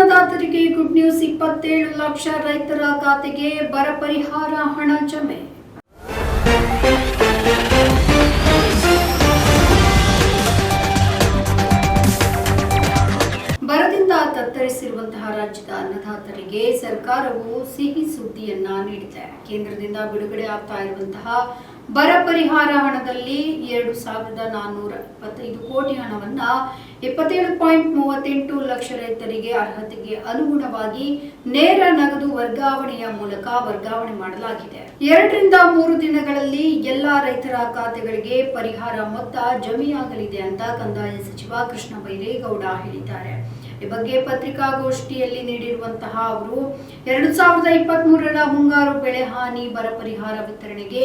ಅನ್ನದಾತರಿಗೆ good news ಇಪ್ಪತ್ತೇಳು ಲಕ್ಷ ರೈತರ ಖಾತೆಗೆ ಬರ ಪರಿಹಾರ ಹಣ ಜಮೆ. ಬರದಿಂದ ತತ್ತರಿಸಿರುವಂತಹ ರಾಜ್ಯದ ಅನ್ನದಾತರಿಗೆ ಸರ್ಕಾರವು ಸಿಹಿ ಸುದ್ದಿಯನ್ನ ನೀಡಿದೆ. ಕೇಂದ್ರದಿಂದ ಬಿಡುಗಡೆ ಆಗ್ತಾ ಇರುವಂತಹ ಬರ ಪರಿಹಾರ ಹಣದಲ್ಲಿ ಎರಡು ಸಾವಿರದ ನಾನ್ನೂರ ಇಪ್ಪತ್ತೈದು ಕೋಟಿ ಹಣವನ್ನ ಇಪ್ಪತ್ತೇಳು ಪಾಯಿಂಟ್ ಮೂವತ್ತೆಂಟು ಲಕ್ಷ ರೈತರಿಗೆ ಅರ್ಹತೆಗೆ ಅನುಗುಣವಾಗಿ ನೇರ ನಗದು ವರ್ಗಾವಣೆಯ ಮೂಲಕ ವರ್ಗಾವಣೆ ಮಾಡಲಾಗಿದೆ. ಎರಡರಿಂದ ಮೂರು ದಿನಗಳಲ್ಲಿ ಎಲ್ಲಾ ರೈತರ ಖಾತೆಗಳಿಗೆ ಪರಿಹಾರ ಮೊತ್ತ ಜಮೆಯಾಗಲಿದೆ ಅಂತ ಕಂದಾಯ ಸಚಿವ ಕೃಷ್ಣ ಬೈರೇಗೌಡ ಹೇಳಿದ್ದಾರೆ. ಈ ಬಗ್ಗೆ ಪತ್ರಿಕಾಗೋಷ್ಠಿಯಲ್ಲಿ ನೀಡಿರುವಂತಹ ಅವರು, ಎರಡು ಸಾವಿರದ ಇಪ್ಪತ್ತ್ ಮೂರರ ಮುಂಗಾರು ಬೆಳೆ ಹಾನಿ, ಬರ ಪರಿಹಾರ ವಿತರಣೆಗೆ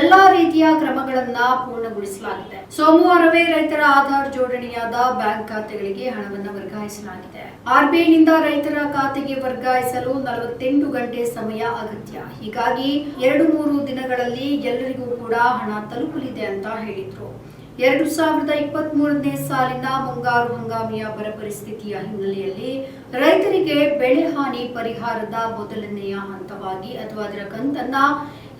ಎಲ್ಲಾ ರೀತಿಯ ಕ್ರಮಗಳನ್ನ ಪೂರ್ಣಗೊಳಿಸಲಾಗಿದೆ. ಸೋಮವಾರವೇ ರೈತರ ಆಧಾರ್ ಜೋಡಣೆಯಾದ ಬ್ಯಾಂಕ್ ಖಾತೆಗಳಿಗೆ ಹಣವನ್ನು ವರ್ಗಾಯಿಸಲಾಗಿದೆ. ಆರ್ಬಿಐನಿಂದ ರೈತರ ಖಾತೆಗೆ ವರ್ಗಾಯಿಸಲು ನಲವತ್ತೆಂಟು ಗಂಟೆ ಸಮಯ ಅಗತ್ಯ. ಹೀಗಾಗಿ ಎರಡು ಮೂರು ದಿನಗಳಲ್ಲಿ ಎಲ್ಲರಿಗೂ ಕೂಡ ಹಣ ತಲುಪಲಿದೆ ಅಂತ ಹೇಳಿದ್ರು. ಎರಡು ಸಾವಿರದ ಇಪ್ಪತ್ತ್ ಮೂರನೇ ಸಾಲಿನ ಮುಂಗಾರು ಹಂಗಾಮಿಯ ಬರ ಪರಿಸ್ಥಿತಿಯ ಹಿನ್ನೆಲೆಯಲ್ಲಿ ರೈತರಿಗೆ ಬೆಳೆ ಹಾನಿ ಪರಿಹಾರದ ಮೊದಲನೆಯ ಹಂತವಾಗಿ ಅಥವಾ ಅದರ ಕಂತನ್ನ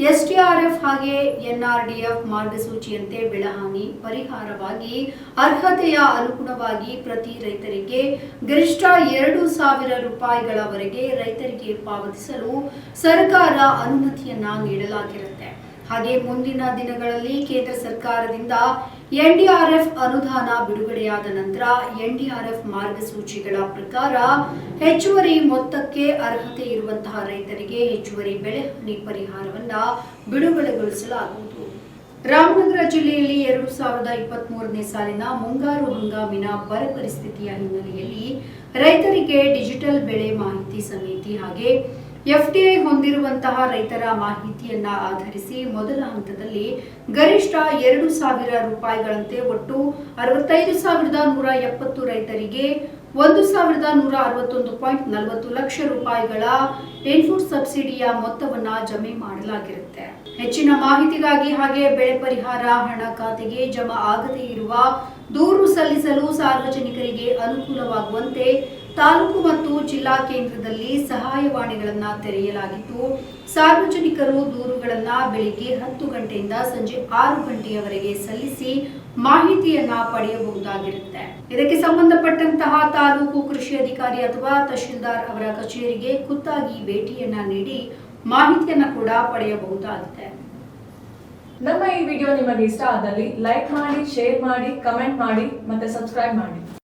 ಎಸ್ಡಿಆರ್ಎಫ್ ಹಾಗೆ ಎನ್ಆರ್ಡಿಎಫ್ ಮಾರ್ಗಸೂಚಿಯಂತೆ ಬೆಳೆ ಹಾನಿ ಪರಿಹಾರವಾಗಿ ಅರ್ಹತೆಯ ಅನುಗುಣವಾಗಿ ಪ್ರತಿ ರೈತರಿಗೆ ಗರಿಷ್ಠ ಎರಡು ಸಾವಿರ ರೂಪಾಯಿಗಳವರೆಗೆ ರೈತರಿಗೆ ಪಾವತಿಸಲು ಸರ್ಕಾರ ಅನುಮತಿಯನ್ನ ನೀಡಲಾಗಿರುತ್ತೆ. ಹಾಗೆ ಮುಂದಿನ ದಿನಗಳಲ್ಲಿ ಕೇಂದ್ರ ಸರ್ಕಾರದಿಂದ ಎನ್ಡಿಆರ್ಎಫ್ ಅನುದಾನ ಬಿಡುಗಡೆಯಾದ ನಂತರ ಎನ್ಡಿಆರ್ಎಫ್ ಮಾರ್ಗಸೂಚಿಗಳ ಪ್ರಕಾರ ಹೆಚ್ಚುವರಿ ಮೊತ್ತಕ್ಕೆ ಅರ್ಹತೆ ಇರುವಂತಹ ರೈತರಿಗೆ ಹೆಚ್ಚುವರಿ ಬೆಳೆ ಹಾನಿ ಪರಿಹಾರವನ್ನ ಬಿಡುಗಡೆಗೊಳಿಸಲಾಗುವುದು. ರಾಮನಗರ ಜಿಲ್ಲೆಯಲ್ಲಿ ಎರಡು ಸಾವಿರದ ಇಪ್ಪತ್ತ್ ಮೂರನೇ ಸಾಲಿನ ಮುಂಗಾರು ಹಂಗಾಮಿನ ಬರ ಪರಿಸ್ಥಿತಿಯ ಹಿನ್ನೆಲೆಯಲ್ಲಿ ರೈತರಿಗೆ ಡಿಜಿಟಲ್ ಬೆಳೆ ಮಾಹಿತಿ ಸಮಿತಿ ಹಾಗೆ ಎಫ್ಡಿಐ ಹೊಂದಿರುವಂತಹ ರೈತರ ಮಾಹಿತಿಯನ್ನ ಆಧರಿಸಿ ಮೊದಲ ಹಂತದಲ್ಲಿ ಗರಿಷ್ಠ ಎರಡು ಸಾವಿರ ರೂಪಾಯಿಗಳಂತೆ ಒಟ್ಟು ಅರವತ್ತೈದು ಸಾವಿರದ ನೂರ ಎಪ್ಪತ್ತು ರೈತರಿಗೆ ಒಂದು ಸಾವಿರದ ನೂರ ಅರವತ್ತೊಂದು ಪಾಯಿಂಟ್ ನಲವತ್ತು ಲಕ್ಷ ರೂಪಾಯಿಗಳ ಇನ್ಪುಟ್ ಸಬ್ಸಿಡಿಯ ಮೊತ್ತವನ್ನ ಜಮೆ ಮಾಡಲಾಗಿರುತ್ತೆ. ಹೆಚ್ಚಿನ ಮಾಹಿತಿಗಾಗಿ ಹಾಗೆ ಬೆಳೆ ಪರಿಹಾರ, ಹಣ ಖಾತೆಗೆ ಜಮಾ ಆಗದೇ ಇರುವ ದೂರು ಸಲ್ಲಿಸಲು ಸಾರ್ವಜನಿಕರಿಗೆ ಅನುಕೂಲವಾಗುವಂತೆ ತಾಲೂಕು ಮತ್ತು ಜಿಲ್ಲಾ ಕೇಂದ್ರದಲ್ಲಿ ಸಹಾಯವಾಣಿಗಳನ್ನು ತೆರೆಯಲಾಗಿದ್ದು, ಸಾರ್ವಜನಿಕರು ದೂರುಗಳನ್ನ ಬೆಳಿಗ್ಗೆ ಹತ್ತು ಗಂಟೆಯಿಂದ ಸಂಜೆ ಆರು ಗಂಟೆಯವರೆಗೆ ಸಲ್ಲಿಸಿ ಮಾಹಿತಿಯನ್ನ ಪಡೆಯಬಹುದಾಗಿರುತ್ತೆ ಇದಕ್ಕೆ ಸಂಬಂಧಪಟ್ಟಂತಹ ತಾಲೂಕು ಕೃಷಿ ಅಧಿಕಾರಿ ಅಥವಾ ತಹಶೀಲ್ದಾರ್ ಅವರ ಕಚೇರಿಗೆ ಖುದ್ದಾಗಿ ಭೇಟಿಯನ್ನ ನೀಡಿ ಮಾಹಿತಿಯನ್ನ ಕೂಡ ಪಡೆಯಬಹುದಾಗಿದೆ. ನಮ್ಮ ಈ ವಿಡಿಯೋ ನಿಮಗೆ ಇಷ್ಟ ಆದಲ್ಲಿ ಲೈಕ್ ಮಾಡಿ, ಶೇರ್ ಮಾಡಿ, ಕಮೆಂಟ್ ಮಾಡಿ ಮತ್ತೆ ಸಬ್ಸ್ಕ್ರೈಬ್ ಮಾಡಿ.